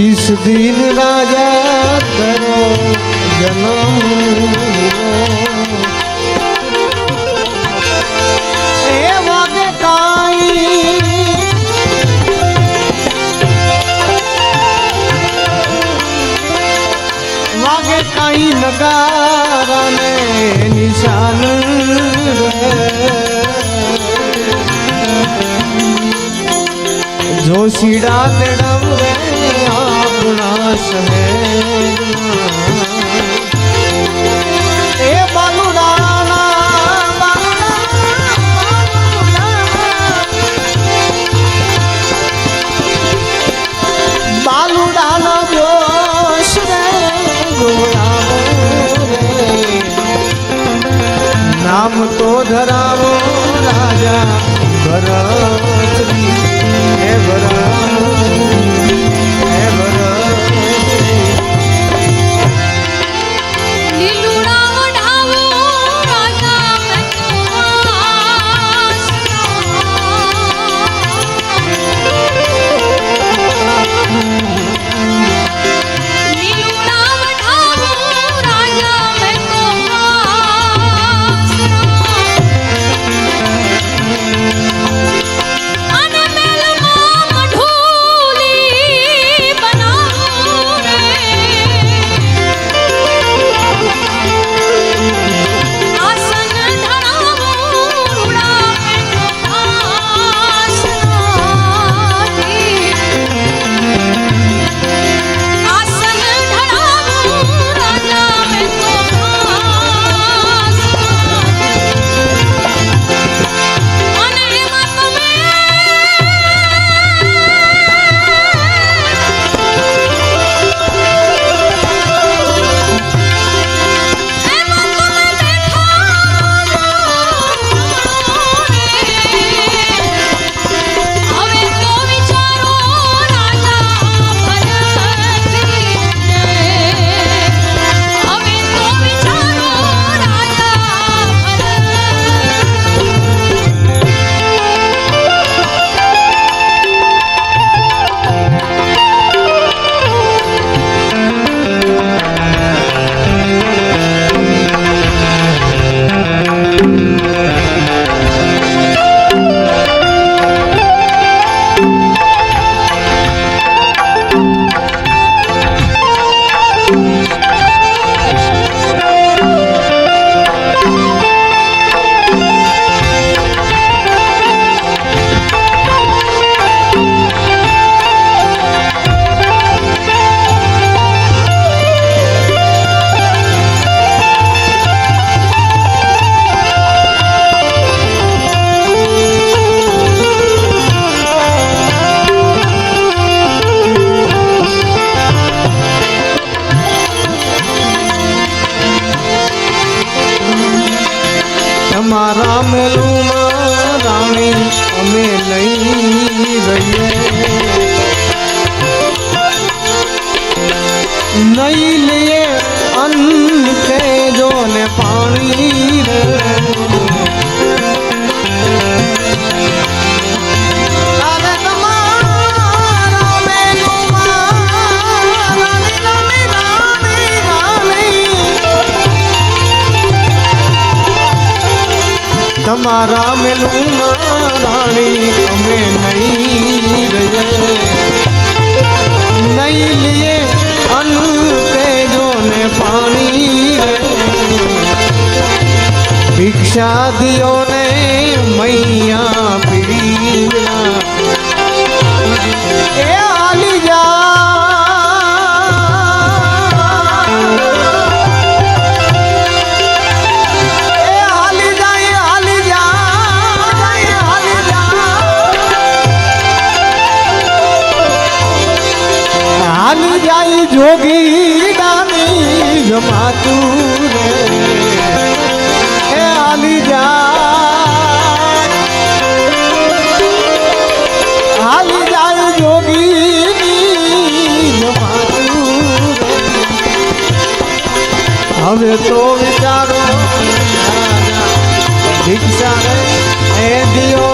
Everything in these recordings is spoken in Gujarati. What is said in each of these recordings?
जिस दिन राजा करो जन्म नगारा में निशान जोशीड़ा तड़म આપણા શહેરમાં એ બાલુડાના બાલુડાનો જોશ રે નામ તો ધરાવો રાજા હે ભરત તમારા મેલું રાણી અમે નહીં નહીં લીએ અન્ન તેજો ને પાણી ભિક્ષા દિયો ને મૈયા પીડા જાય જોગી દાની જમાતું રે એ હાલી જાય હાલી જાય જમાતું હવે તો વિચારો ભિક્ષા એ દિયો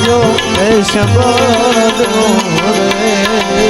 આવજો એ શબ્દ રે.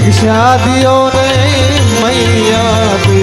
દીક્ષા દિયો રે મૈયા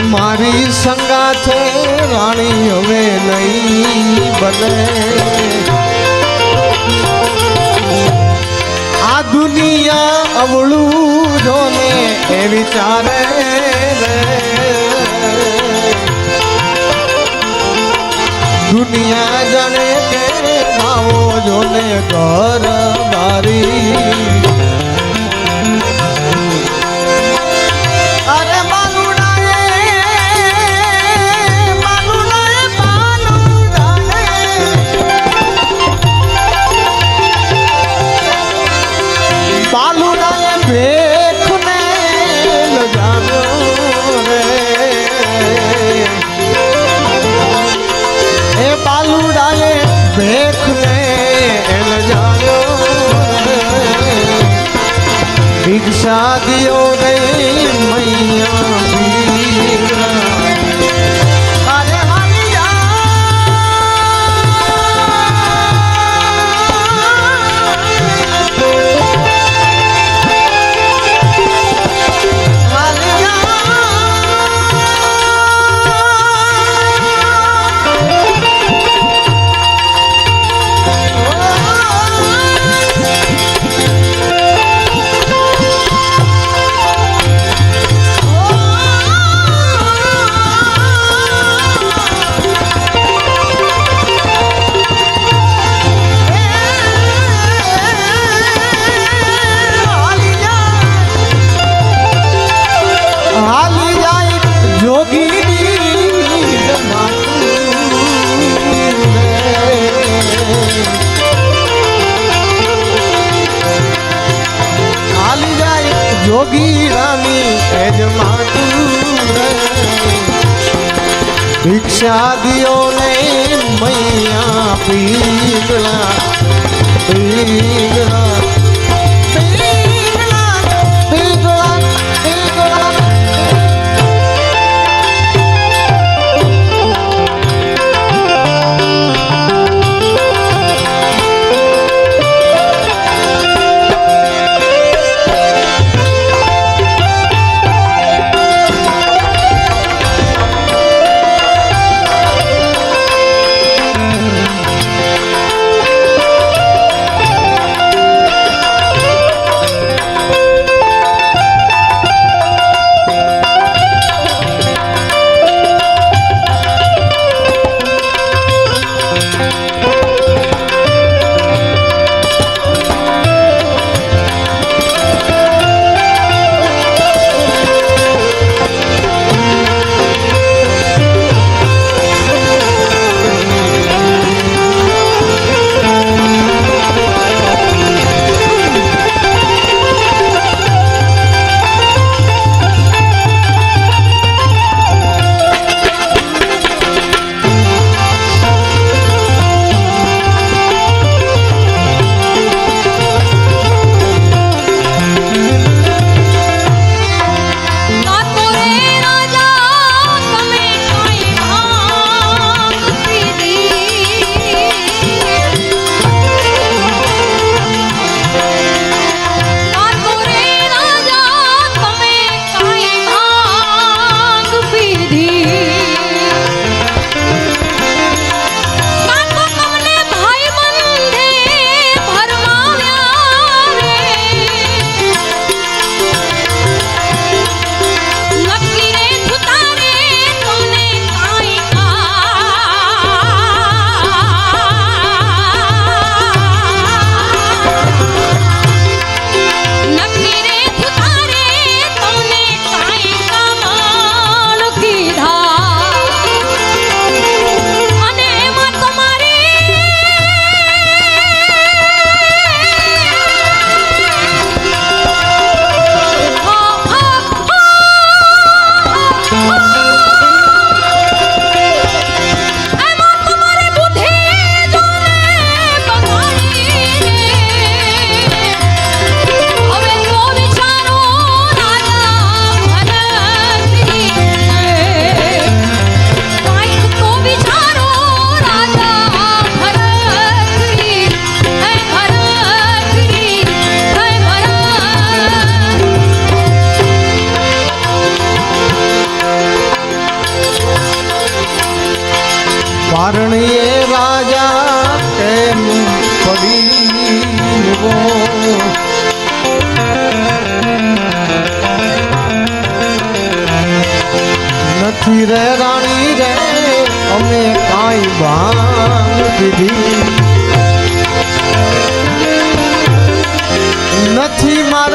અમારી સંગા છે રાણી હવે નહીં બને. આ દુનિયા અવળું જોને એ વિચારે દુનિયા જાણે કે ભાવો જોને ઘર બારી. બાલુડાએ ભેખને લજાવ્યો રે ભિક્ષા દિયો રે ભિક્ષા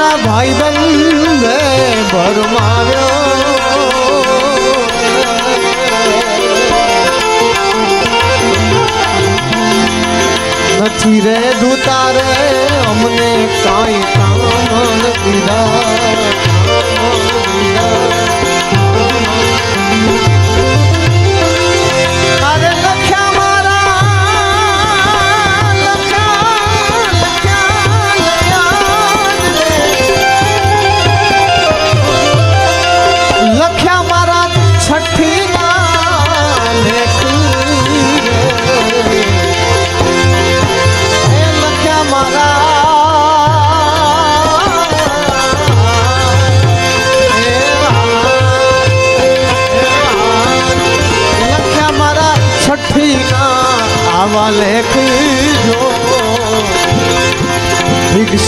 મારા ભાઈ બંધે ભરમાવ્યો. નથી રે દૂતારે અમને કાંઈ કામ નથી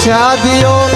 શાદીઓ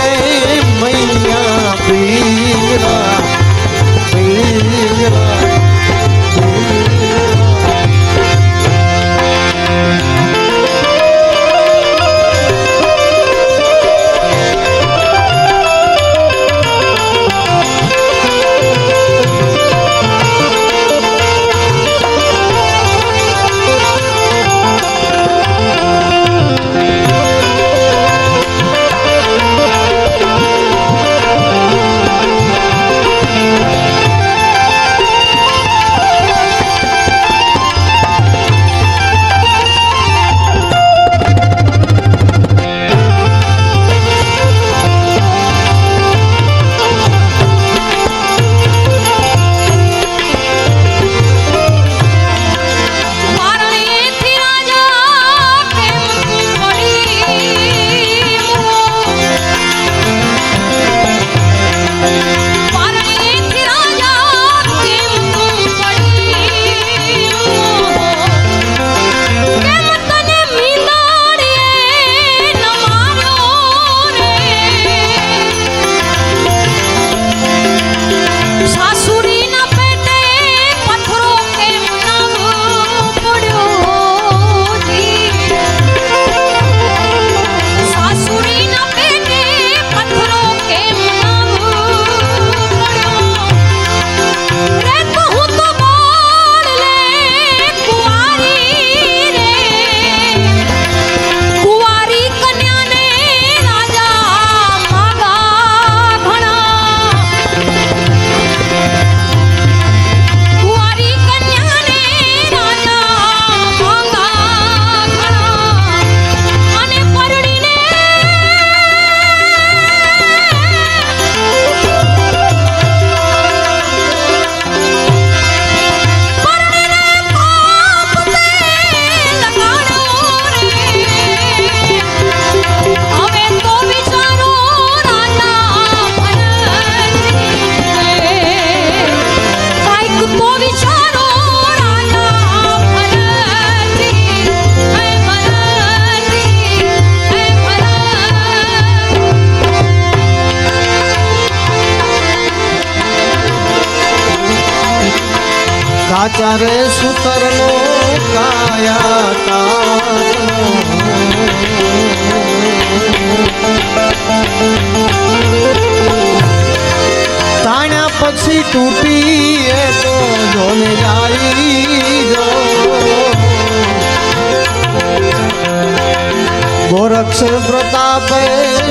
અક્ષર પ્રતાપે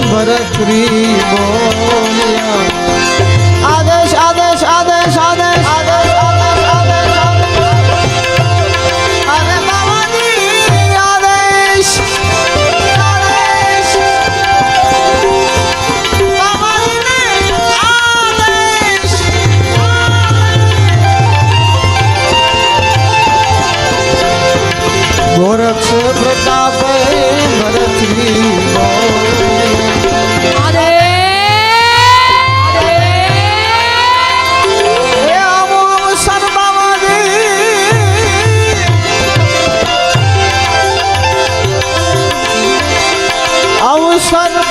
ભરત બોલ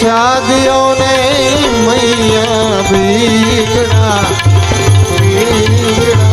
રે ભિક્ષા દિયો ને મૈયા ભીગડા ભીગડા